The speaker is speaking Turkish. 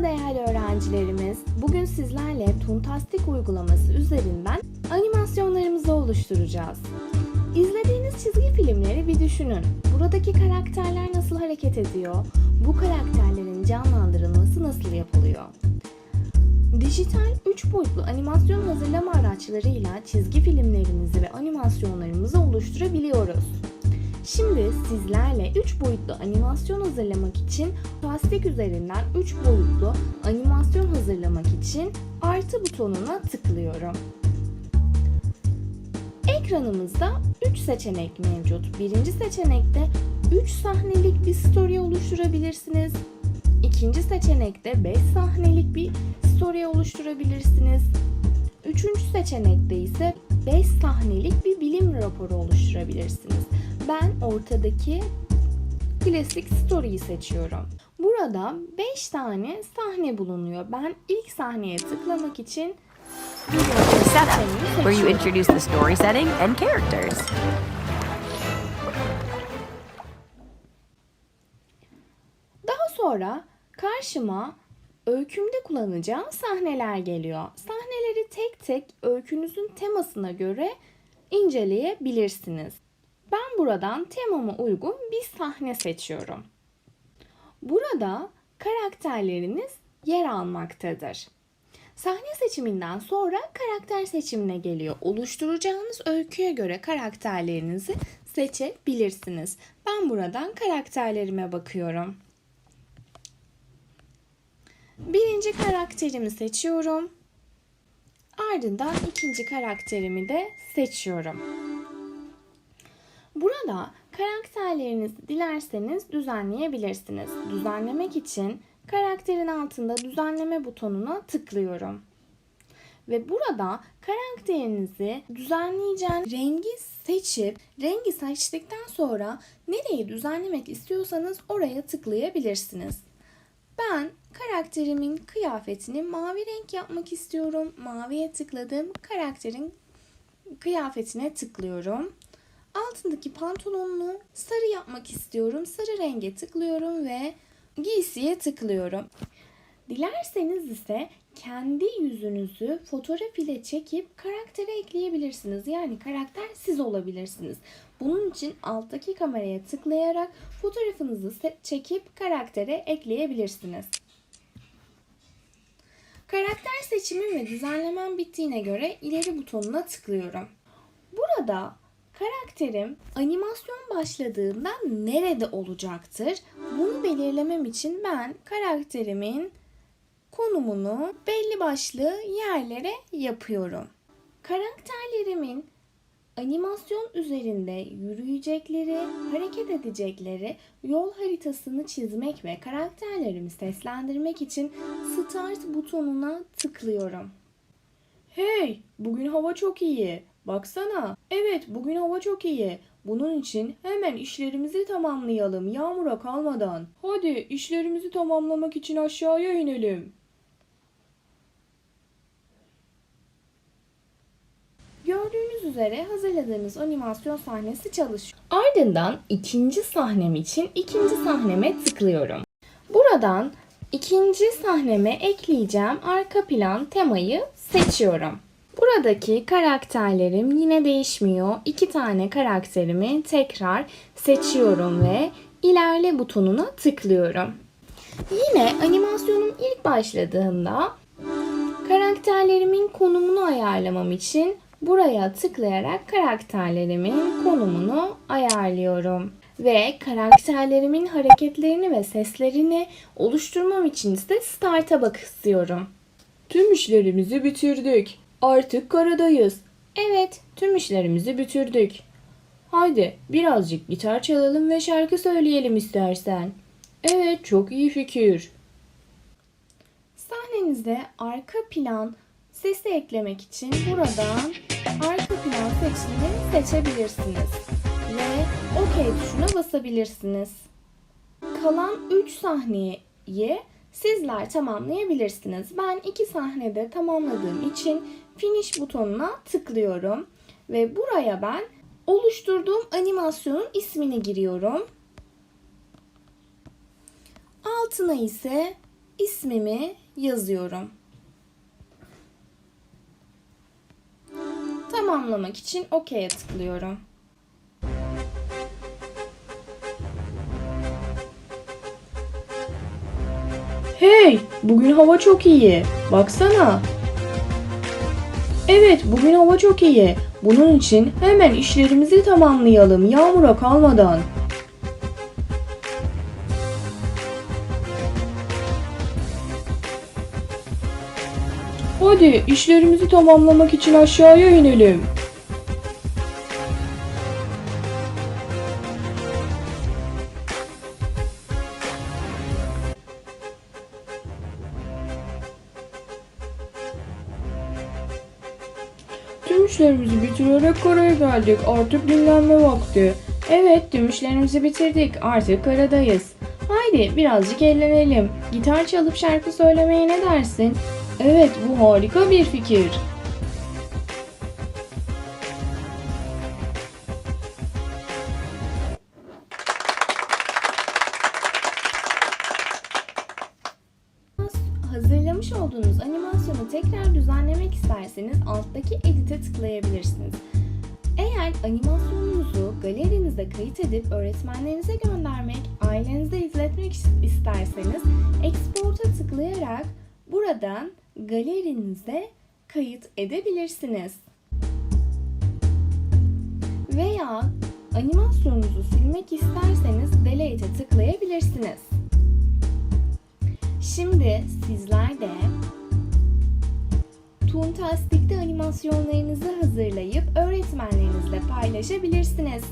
Merhaba değerli öğrencilerimiz. Bugün sizlerle Tuntastik uygulaması üzerinden animasyonlarımızı oluşturacağız. İzlediğiniz çizgi filmleri bir düşünün. Buradaki karakterler nasıl hareket ediyor? Bu karakterlerin canlandırılması nasıl yapılıyor? Dijital 3 boyutlu animasyon hazırlama araçlarıyla çizgi filmlerimizi ve animasyonlarımızı oluşturabiliyoruz. Şimdi sizlerle 3 boyutlu animasyon hazırlamak için plastik üzerinden 3 boyutlu animasyon hazırlamak için artı butonuna tıklıyorum. Ekranımızda 3 seçenek mevcut. Birinci seçenekte 3 sahnelik bir story oluşturabilirsiniz. İkinci seçenekte 5 sahnelik bir story oluşturabilirsiniz. Üçüncü seçenekte ise 5 sahnelik bir bilim raporu oluşturabilirsiniz. Ben ortadaki klasik story'yi seçiyorum. Burada 5 tane sahne bulunuyor. Ben ilk sahneye tıklamak için Setup, where you introduce the story setting and characters. Daha sonra karşıma öykümde kullanacağım sahneler geliyor. Sahneleri tek tek öykünüzün temasına göre inceleyebilirsiniz. Ben buradan temama uygun bir sahne seçiyorum. Burada karakterleriniz yer almaktadır. Sahne seçiminden sonra karakter seçimine geliyor. Oluşturacağınız öyküye göre karakterlerinizi seçebilirsiniz. Ben buradan karakterlerime bakıyorum. Birinci karakterimi seçiyorum. Ardından ikinci karakterimi de seçiyorum. Burada karakterlerinizi dilerseniz düzenleyebilirsiniz. Düzenlemek için karakterin altında düzenleme butonuna tıklıyorum. Ve burada karakterinizi düzenleyeceğiniz rengi seçip rengi seçtikten sonra nereyi düzenlemek istiyorsanız oraya tıklayabilirsiniz. Ben karakterimin kıyafetini mavi renk yapmak istiyorum. Maviye tıkladım. Karakterin kıyafetine tıklıyorum. Altındaki pantolonunu sarı yapmak istiyorum. Sarı renge tıklıyorum ve giysiye tıklıyorum. Dilerseniz ise kendi yüzünüzü fotoğraf ile çekip karaktere ekleyebilirsiniz. Yani karakter siz olabilirsiniz. Bunun için alttaki kameraya tıklayarak fotoğrafınızı çekip karaktere ekleyebilirsiniz. Karakter seçimim ve düzenlemem bittiğine göre ileri butonuna tıklıyorum. Burada karakterim animasyon başladığında nerede olacaktır? Bunu belirlemem için ben karakterimin konumunu belli başlı yerlere yapıyorum. Karakterlerimin animasyon üzerinde yürüyecekleri, hareket edecekleri yol haritasını çizmek ve karakterlerimi seslendirmek için Start butonuna tıklıyorum. Hey, bugün hava çok iyi. Baksana. Evet, bugün hava çok iyi. Bunun için hemen işlerimizi tamamlayalım yağmura kalmadan. Hadi işlerimizi tamamlamak için aşağıya inelim. Gördüğünüz üzere hazırladığımız animasyon sahnesi çalışıyor. Ardından ikinci sahnem için ikinci sahneme tıklıyorum. Buradan ikinci sahneme ekleyeceğim arka plan temayı seçiyorum. Buradaki karakterlerim yine değişmiyor. İki tane karakterimi tekrar seçiyorum ve ilerle butonuna tıklıyorum. Yine animasyonum ilk başladığında Karakterlerimin konumunu ayarlamam için buraya tıklayarak karakterlerimin konumunu ayarlıyorum. Ve karakterlerimin hareketlerini ve seslerini oluşturmam için ise Start'a basıyorum. Tüm işlerimizi bitirdik. Artık karadayız. Evet, tüm işlerimizi bitirdik. Haydi birazcık gitar çalalım ve şarkı söyleyelim istersen. Evet, çok iyi fikir. Sahnenize arka plan sesi eklemek için buradan arka plan seçeneğini seçebilirsiniz. Ve OK tuşuna basabilirsiniz. Kalan 3 sahneyi sizler tamamlayabilirsiniz. Ben 2 sahnede tamamladığım için finish butonuna tıklıyorum. Ve buraya ben oluşturduğum animasyonun ismini giriyorum. Altına ise ismimi yazıyorum. Tamamlamak için OK'ye tıklıyorum. Hey, bugün hava çok iyi. Baksana. Evet, bugün hava çok iyi. Bunun için hemen işlerimizi tamamlayalım yağmura kalmadan. Hadi işlerimizi tamamlamak için aşağıya inelim. Tüm işlerimizi bitirerek karaya geldik. Artık dinlenme vakti. Evet, tüm işlerimizi bitirdik. Artık karadayız. Haydi birazcık eğlenelim. Gitar çalıp şarkı söylemeye ne dersin? Evet, bu harika bir fikir. Hazırlamış olduğunuz animasyonu tekrar düzenlemek isterseniz alttaki edit'e tıklayabilirsiniz. Eğer animasyonunuzu galerinize kayıt edip öğretmenlerinize göndermek, ailenize izletmek isterseniz Export'a tıklayarak buradan galerinize kayıt edebilirsiniz. Veya animasyonunuzu silmek isterseniz Delete'e tıklayabilirsiniz. Şimdi sizler de Toontastic'te animasyonlarınızı hazırlayıp öğretmenlerinizle paylaşabilirsiniz.